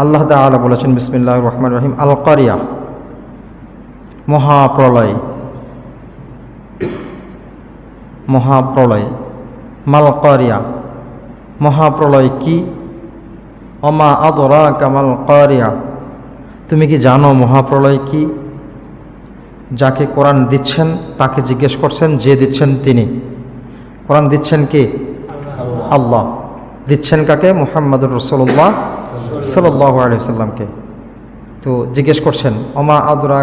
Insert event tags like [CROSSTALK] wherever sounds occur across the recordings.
আল্লাহ তাআলা বলেছেন বিসমিল্লাহ রহমান রহিম আল কারিয়া মহাপ্রলয় মহাপ্রলয় মাল কারিয়া মহাপ্রলয় কি? অমা আদরা কামাল কারিয়া তুমি কি জানো মহাপ্রলয় কি? যাকে কোরআন দিচ্ছেন তাকে জিজ্ঞেস করছেন যে দিচ্ছেন তিনি। কোরআন দিচ্ছেন কে? আল্লাহ। দিচ্ছেন কাকে? মোহাম্মদুর রসুল্লাহ সাল্লাহ আলিয়াল্লামকে তো জিজ্ঞেস করছেন অমা আদরা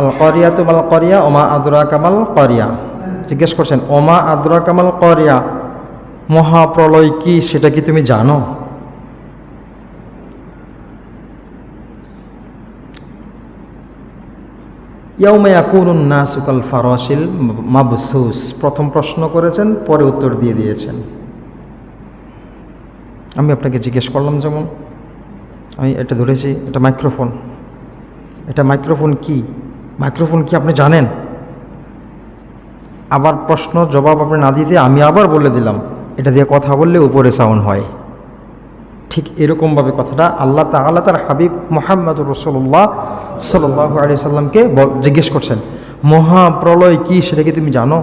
আল করিয়া তুমাল করিয়া, ওমা আদরা কামাল করিয়া? জিজ্ঞেস করছেন, ওমা আদরা কামাল করিয়া, মহাপ্রলয় কি সেটা কি তুমি জানো? ইয়াউমায়াকুনুন নাসুকাল ফারাসিল মাবসুস। প্রথম প্রশ্ন করেছেন, পরে উত্তর দিয়ে দিয়েছেন। আমি আপনাকে জিজ্ঞেস করলাম যেমন, আমি এটা ধরেছি, এটা মাইক্রোফোন এটা মাইক্রোফোন কি? মাইক্রোফোন কি আপনি জানেন? আবার প্রশ্ন, জবাব আপনি না দিতে আমি আবার বলে দিলাম, এটা দিয়ে কথা বললে উপরে সাউন্ড হয়। ঠিক এরকমভাবে কথাটা আল্লাহ তাআলা তার হাবিব মোহাম্মদ রসুল্লাহ সাল্লাহ আলি সাল্লামকে জিজ্ঞেস করছেন, মহাপ্রলয় কি সেটা কি তুমি জানো?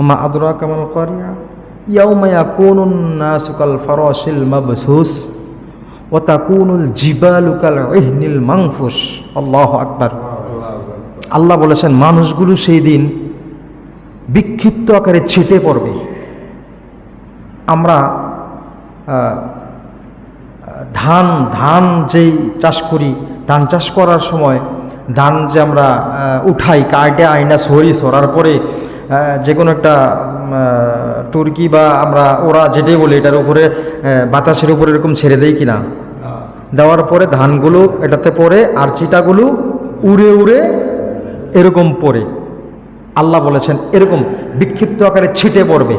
আমা আদরা কামাল করিয়া ও মাংফুস। আল্লাহ আল্লাহ বলেছেন, মানুষগুলো সেই দিন বিক্ষিপ্ত আকারে ছেটে পড়বে। আমরা ধান ধান যেই চাষ করি, ধান চাষ করার সময় ধান যে আমরা উঠাই, কাটে আইনা সরি, সরার পরে যে কোনো একটা টুরকি বা আমরা ওরা যেটাই বলি, এটার উপরে বাতাসের উপরে এরকম ছেড়ে দেই কিনা? দেওয়ার পরে ধানগুলো এটাতে পড়ে আর চিটাগুলো উড়ে উড়ে এরকম পরে আল্লাহ বলেছেন, এরকম বিক্ষিপ্ত আকারে ছিটে পড়বে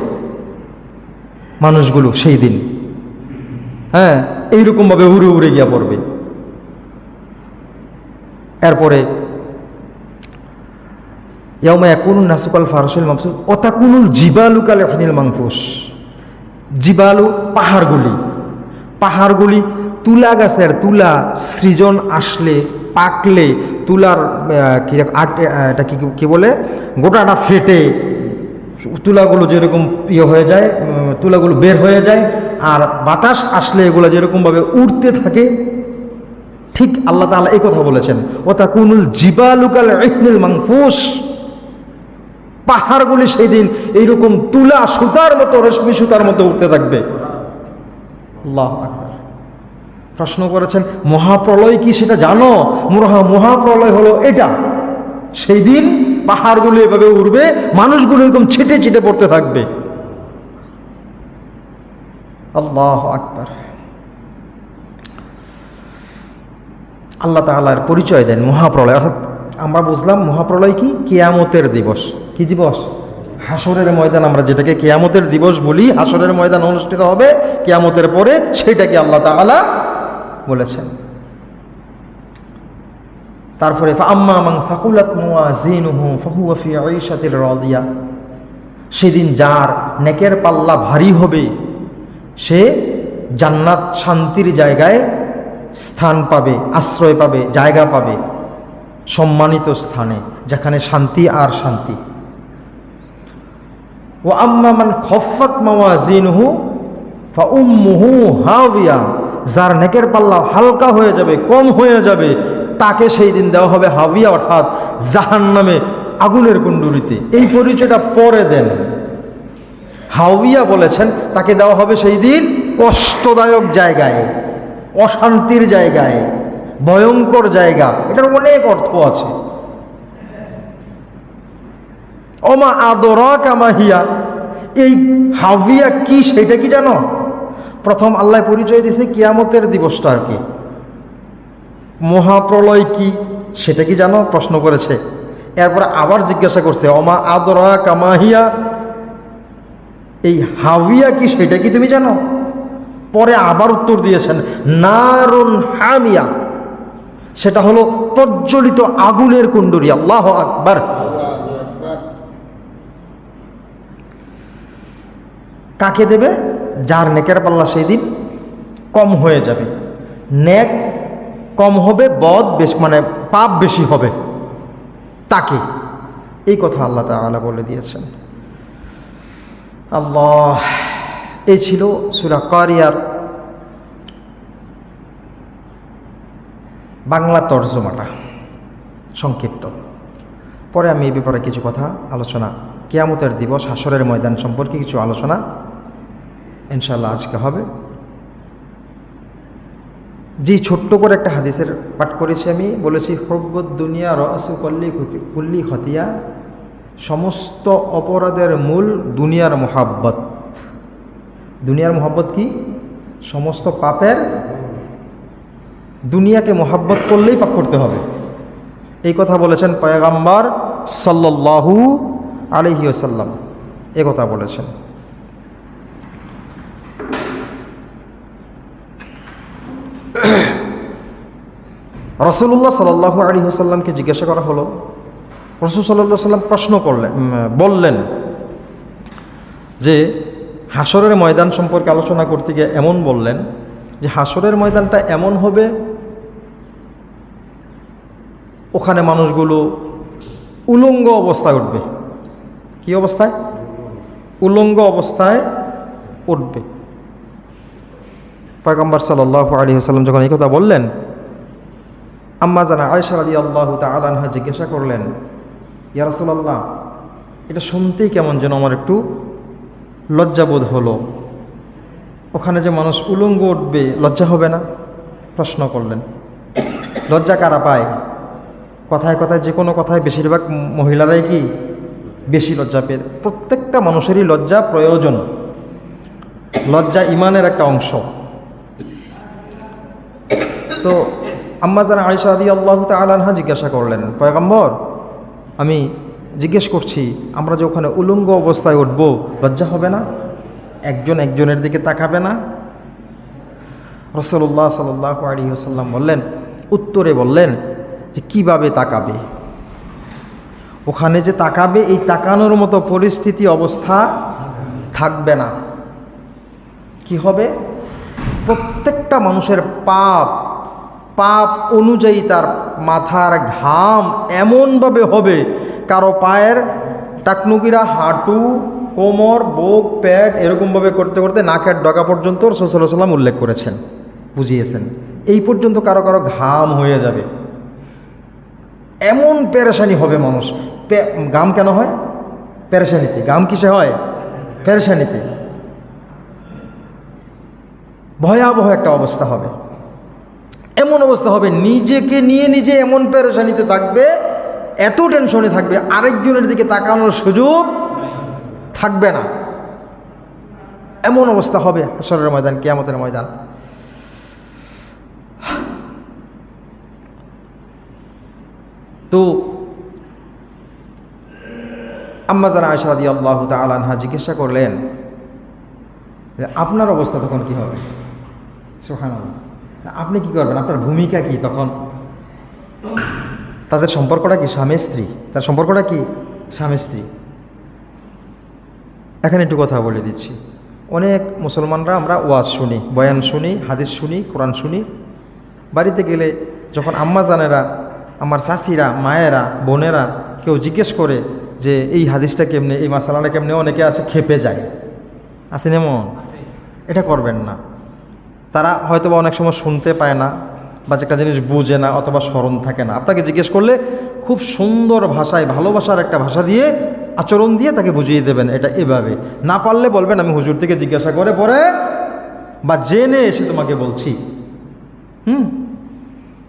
মানুষগুলো সেই দিন। হ্যাঁ এইরকমভাবে উড়ে উড়ে গিয়া পড়বে। এরপরে ইয়ামা ইয়াকুনুন নাসুকাল ফারসুল মামসুদ অতাকুনুল জিবালুকাল এহনিল মাংফুস জিবালু পাহাড়গুলি পাহাড়গুলি তুলা গাছের তুলা সৃজন আসলে, পাকলে তুলার এটা কি কি বলে? গোটাটা ফেটে তুলাগুলো যেরকম ইয়ে হয়ে যায় তুলাগুলো বের হয়ে যায়, আর বাতাস আসলে এগুলো যেরকমভাবে উড়তে থাকে, ঠিক আল্লাহ তাআলা এই কথা বলেছেন। ও তা কুনুল জিবালুকাল ইহনুল মাংফুস পাহাড়গুলি সেই দিন এইরকম তুলা সুতার মতো, রেশমি সুতার মতো উঠতে থাকবে। প্রশ্ন করেছেন, মহাপ্রলয় কি সেটা জানো? মহা, মহাপ্রলয় হলো এটা। সেই দিন পাহাড়গুলো এভাবে উড়বে, মানুষগুলো এরকম ছিটে ছিটে পড়তে থাকবে। আল্লাহ আকবার। আল্লাহ তাআলার পরিচয় দেন মহাপ্রলয়। অর্থাৎ আমরা বুঝলাম মহাপ্রলয় কি? কেয়ামতের দিবস। কি দিবস? হাসরের ময়দান আমরা যেটাকে কেয়ামতের দিবস বলি হাসরের ময়দান অনুষ্ঠিত হবে কেয়ামতের পরে, সেটাকে আল্লাহ তাআলা বলেছেন। তারপরে সেদিন যার নেকের পাল্লা ভারী হবে, সে জান্নাত শান্তির জায়গায় স্থান পাবে, আশ্রয় পাবে, জায়গা পাবে সম্মানিত স্থানে, যেখানে শান্তি আর শান্তি। ও আম্মামান খফাত মাওয়াজিনহু, ফা উম্মুহু হাবিয়া যার নেকের পাল্লা হালকা হয়ে যাবে, কম হয়ে যাবে, তাকে সেই দিন দেওয়া হবে হাবিয়া অর্থাৎ জাহান্নামে আগুনের কুণ্ডুরিতে এই পরিচয়টা পরে দেন। হাউইয়া বলেছেন, তাকে দেওয়া হবে সেই দিন কষ্টদায়ক জায়গায়, অশান্তির জায়গায়, ভয়ঙ্কর জায়গা। এটার অনেক অর্থ আছে। অমা আদরা কামাহিয়া এই হাভিয়া কি সেটা কি জানো? প্রথম আল্লাহ পরিচয় দিছে কিয়ামতের দিবসটা আর কি। মহাপ্রলয় কি সেটা কি জানো? প্রশ্ন করেছে। এরপরে আবার জিজ্ঞাসা করছে অমা আদরা কামাহিয়া এই হাভিয়া কি সেটা কি তুমি জানো? পরে আবার উত্তর দিয়েছেন, নারুন হামিয়া। সেটা হলো প্রজ্বলিত আগুনের কুণ্ডুরি আল্লাহ আকবার। কাকে দেবে? যার নেকের পাল্লা সেই দিন কম হয়ে যাবে। নেক কম হবে, বদ বেশ মানে পাপ বেশি হবে। তাকে। এই কথা আল্লাহ তাআলা বলে দিয়েছেন। আল্লাহ, এই ছিল সুরা কারিয়ার বাংলা তর্জমাটা, সংক্ষিপ্ত। পরে আমি এই ব্যাপারে কিছু কথা আলোচনা, কেয়ামতের দিবস হাসরের ময়দান সম্পর্কে কিছু আলোচনা ইনশাল্লাহ আজকে হবে। যে ছোট্ট করে একটা হাদিসের পাঠ করেছি আমি, বলেছি হব্বত দুনিয়া রসু কল্লি কুল্লি খতিয়া। সমস্ত অপরাধের মূল দুনিয়ার মোহাব্বত। দুনিয়ার মোহাব্বত কি? সমস্ত পাপের দুনিয়াকে মোহাব্বত করলেই পাপ করতে হবে। এই কথা বলেছেন পয়গাম্বার সাল্লাহু আলহি আসাল্লাম এ কথা বলেছেন। [CLEARS THROAT] রসুল্লাহ সাল্লাহু আলী আসাল্লামকে জিজ্ঞাসা করা হলো। রসুল সাল্লাহ সাল্লাম প্রশ্ন করলেন বললেন যে হাসরের ময়দান সম্পর্কে আলোচনা করতে গিয়ে এমন বললেন যে হাসরের ময়দানটা এমন হবে, ওখানে মানুষগুলো উলঙ্গ অবস্থায় উঠবে। কি অবস্থায়? উলঙ্গ অবস্থায় উঠবে। পয়গম্বর সাল্লাহ আলী সাল্লাম যখন এই কথা বললেন, আম্মা জানা আয়সা আলী আল্লাহ তালাহা জিজ্ঞাসা করলেন, ইয়া রাসূলুল্লাহ, এটা শুনতেই কেমন যেন আমার একটু লজ্জাবোধ হলো। ওখানে যে মানুষ উলঙ্গ উঠবে, লজ্জা হবে না? প্রশ্ন করলেন। লজ্জা কারা পায়? কথায় কথায় যে কোনো কথায় বেশিরভাগ মহিলারাই কি বেশি লজ্জা পেয়ে? প্রত্যেকটা মানুষেরই লজ্জা প্রয়োজন। লজ্জা ইমানের একটা অংশ। তো আম্মা যারা আয়সা আদি আল্লাহ তালাহা জিজ্ঞাসা করলেন, পয়গম্বর, আমি জিজ্ঞেস করছি, আমরা যে ওখানে উলঙ্গ অবস্থায় উঠব, লজ্জা হবে না? একজন একজনের দিকে তাকাবে না? রসল্লাহ সাল্লাহ আলী আসাল্লাম বললেন, উত্তরে বললেন যে, কীভাবে তাকাবে? ওখানে যে তাকাবে, এই তাকানোর মতো পরিস্থিতি, অবস্থা থাকবে না। কি হবে? প্রত্যেকটা মানুষের পাপ পাপ অনুযায়ী তার মাথার ঘাম এমনভাবে হবে, কারও পায়ের টাকনুকিরা, হাঁটু, কোমর, বুক প্যাট এরকমভাবে করতে করতে নাকের ডগা পর্যন্ত রসুল্লাহ সাল্লাম উল্লেখ করেছেন, বুঝিয়েছেন। এই পর্যন্ত কারও কারও ঘাম হয়ে যাবে। এমন পেরেশানি হবে মানুষ। গাম কেন হয়? পেরেশানিতে। গাম কিসে হয়? পেরেশানিতে। ভয়াবহ একটা অবস্থা হবে। এমন অবস্থা হবে, নিজেকে নিয়ে নিজে এমন পেরেশানিতে থাকবে, এত টেনশনে থাকবে, আরেকজনের দিকে তাকানোর সুযোগ থাকবে না। এমন অবস্থা হবে হাসরের ময়দান, কেয়ামতের ময়দান। তো আম্মা যারা আয়সারাদি আল্লাহ তালানহা জিজ্ঞাসা করলেন আপনার অবস্থা তখন কি হবে? সোহান আপনি কি করবেন? আপনার ভূমিকা কি তখন? তাদের সম্পর্কটা কি স্বামী স্ত্রী? তার সম্পর্কটা কি স্বামী স্ত্রী? এখানে একটু কথা বলে দিচ্ছি। অনেক মুসলমানরা আমরা ওয়াজ শুনি বয়ান শুনি হাদিস শুনি কোরআন শুনি। বাড়িতে গেলে যখন আম্মা জানেরা আমার চাষিরা মায়েরা বোনেরা কেউ জিজ্ঞেস করে যে এই হাদিসটা কেমনে এই মাসালাটা কেমনে? অনেকে আছে খেপে যায়। আছে এমন? এটা করবেন না। তারা হয়তো অনেক সময় শুনতে পায় না বা একটা জিনিস বুঝে না অথবা স্মরণ থাকে না। আপনাকে জিজ্ঞেস করলে খুব সুন্দর ভাষায়, ভালোবাসার একটা ভাষা দিয়ে আচরণ দিয়ে তাকে বুঝিয়ে দেবেন এটা এভাবে। না পারলে বলবেন, আমি হুজুর থেকে জিজ্ঞাসা করে পরে বা জেনে এসে তোমাকে বলছি। হুম?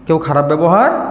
কেউ খারাপ ব্যবহার